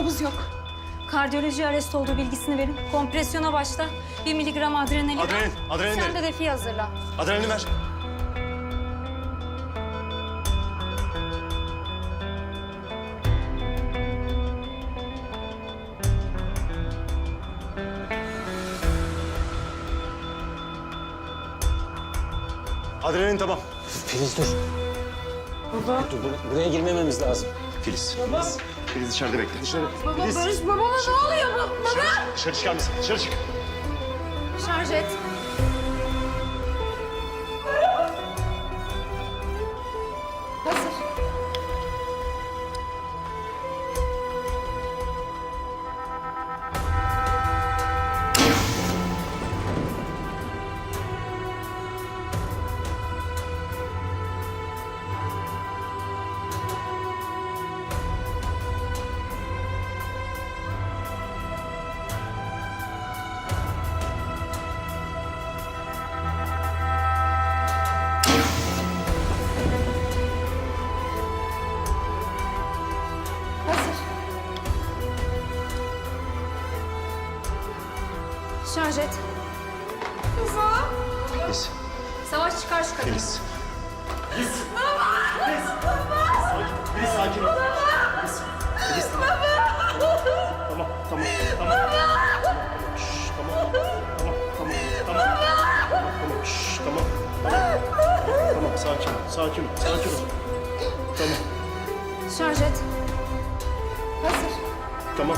nabız yok. Kardiyoloji arrest olduğu bilgisini verin. Kompresyona başla. Bir miligram adrenalin. al. Adrenalin, adrenalin Sen verin. de defi hazırla. Adrenalin ver. Adrenalin tamam. Filiz dur. Baba. Dur, bur- buraya girmememiz lazım. Filiz. Filiz. Filiz dışarıda bekle. Dışarı. Baba Filiz. Barış babama ne oluyor baba? Dışarı, dışarı çıkar mısın? Dışarı çık. Şarj et. Şarj et. Filiz. Savaş çıkar şu kadını. Filiz. Filiz. Filiz. Filiz sakin ol. Filiz. Filiz. Tamam, tamam, tamam. Şşş, tamam, tamam, tamam, tamam. Tamam, şşş, tamam, tamam. Tamam, sakin ol, sakin ol, sakin ol. Tamam, Şarj et. Hazır. tamam.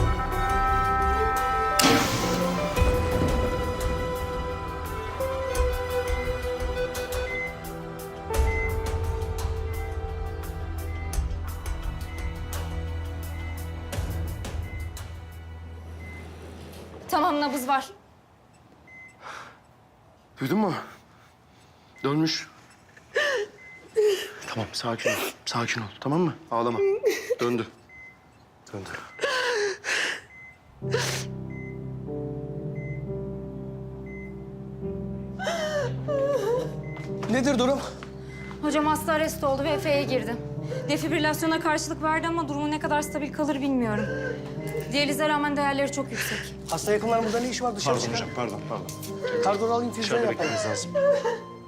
Tamam nabız var. Duydun mu? Dönmüş. tamam, sakin ol, sakin ol. Tamam mı? Ağlama. Döndü. Döndü. Nedir durum? Hocam hasta arrest oldu ve Efe'ye girdi. Defibrilasyona karşılık verdi ama durumu ne kadar stabil kalır bilmiyorum. Diyalize rağmen değerleri çok yüksek. Hasta yakınlar burada ne iş var dışarı Pardon çıkar? hocam, pardon, pardon. Kardinal infüzyon Dışarıda yapalım. beklememiz lazım.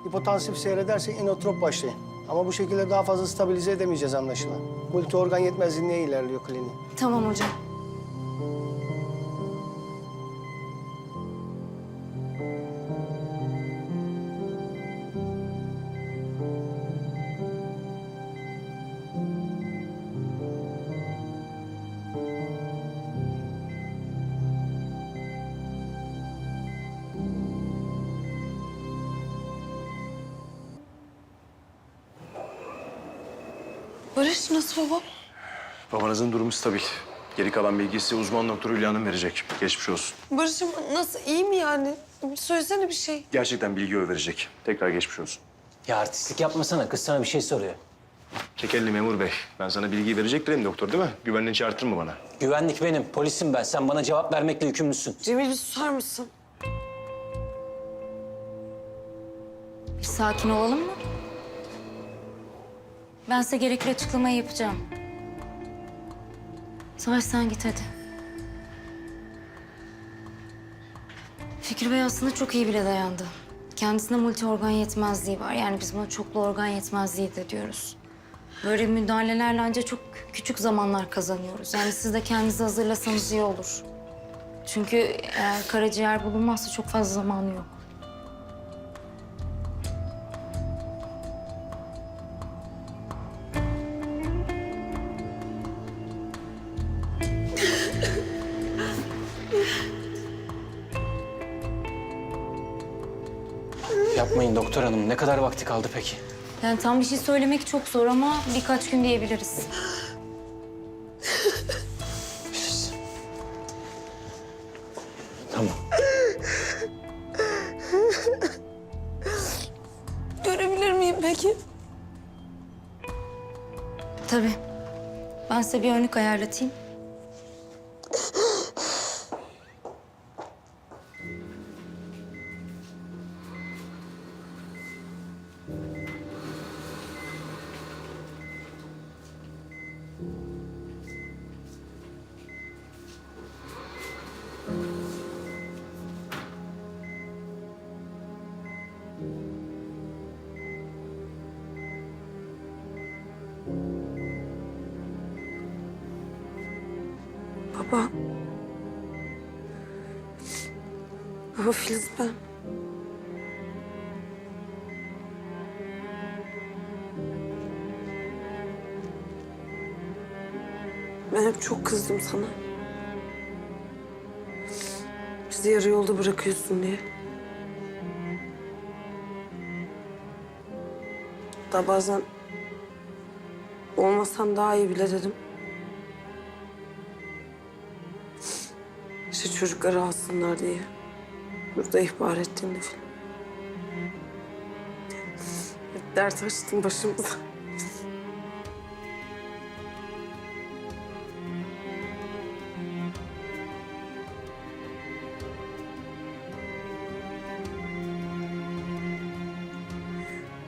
Hipotansif seyrederse inotrop başlayın. Ama bu şekilde daha fazla stabilize edemeyeceğiz anlaşılan. Multi organ yetmezliğine ilerliyor kliniği. Tamam hocam. Barış nasıl baba? Babanızın durumu stabil. Geri kalan bilgiyi size uzman doktor Hülya Hanım verecek. Geçmiş olsun. Barış'ım nasıl iyi mi yani? Söylesene bir şey. Gerçekten bilgi o verecek. Tekrar geçmiş olsun. Ya artistlik yapmasana. Kız sana bir şey soruyor. Çek elini memur bey. Ben sana bilgiyi verecek biriyim doktor değil mi? Güvenliğini çağırtır mı bana? Güvenlik benim. Polisim ben. Sen bana cevap vermekle yükümlüsün. Cemil bir susar mısın? Bir sakin olalım mı? Ben size gerekli açıklamayı yapacağım. Savaş sen git hadi. Fikri Bey aslında çok iyi bile dayandı. Kendisinde multi organ yetmezliği var. Yani biz buna çoklu organ yetmezliği de diyoruz. Böyle müdahalelerle ancak çok küçük zamanlar kazanıyoruz. Yani siz de kendinizi hazırlasanız iyi olur. Çünkü eğer karaciğer bulunmazsa çok fazla zamanı yok. Yapmayın doktor hanım. Ne kadar vakti kaldı peki? Yani tam bir şey söylemek çok zor ama birkaç gün diyebiliriz. Filiz. Tamam. Görebilir miyim peki? Tabii. Ben size bir önlük ayarlatayım. Baba. Baba Filiz ben. Ben hep çok kızdım sana. Bizi yarı yolda bırakıyorsun diye. Da bazen olmasan daha iyi bile dedim. İşte çocukları alsınlar diye. Burada ihbar ettiğinde falan. Dert açtın başımıza.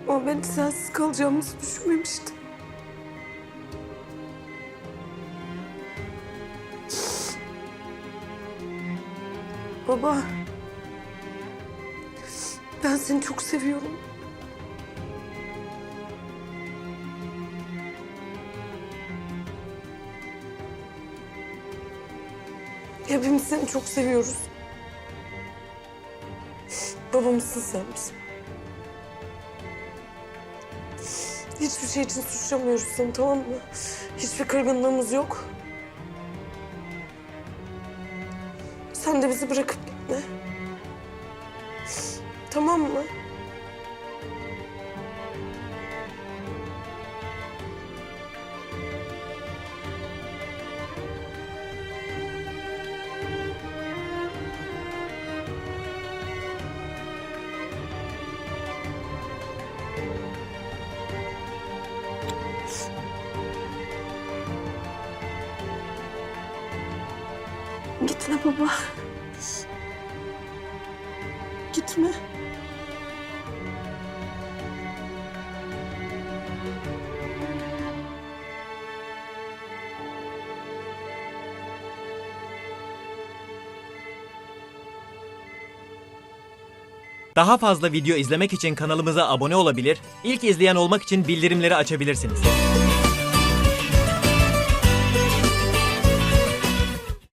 Ama ben sensiz kalacağımızı düşünmemiştim. Baba. Ben seni çok seviyorum. Hepimiz seni çok seviyoruz. Babamızsın sen bizim. Hiçbir şey için suçlamıyoruz seni tamam mı? Hiçbir kırgınlığımız yok. Sen de bizi bırakıp gitme. Tamam mı? Gitme baba. Gitme. Daha fazla video izlemek için kanalımıza abone olabilir, ilk izleyen olmak için bildirimleri açabilirsiniz.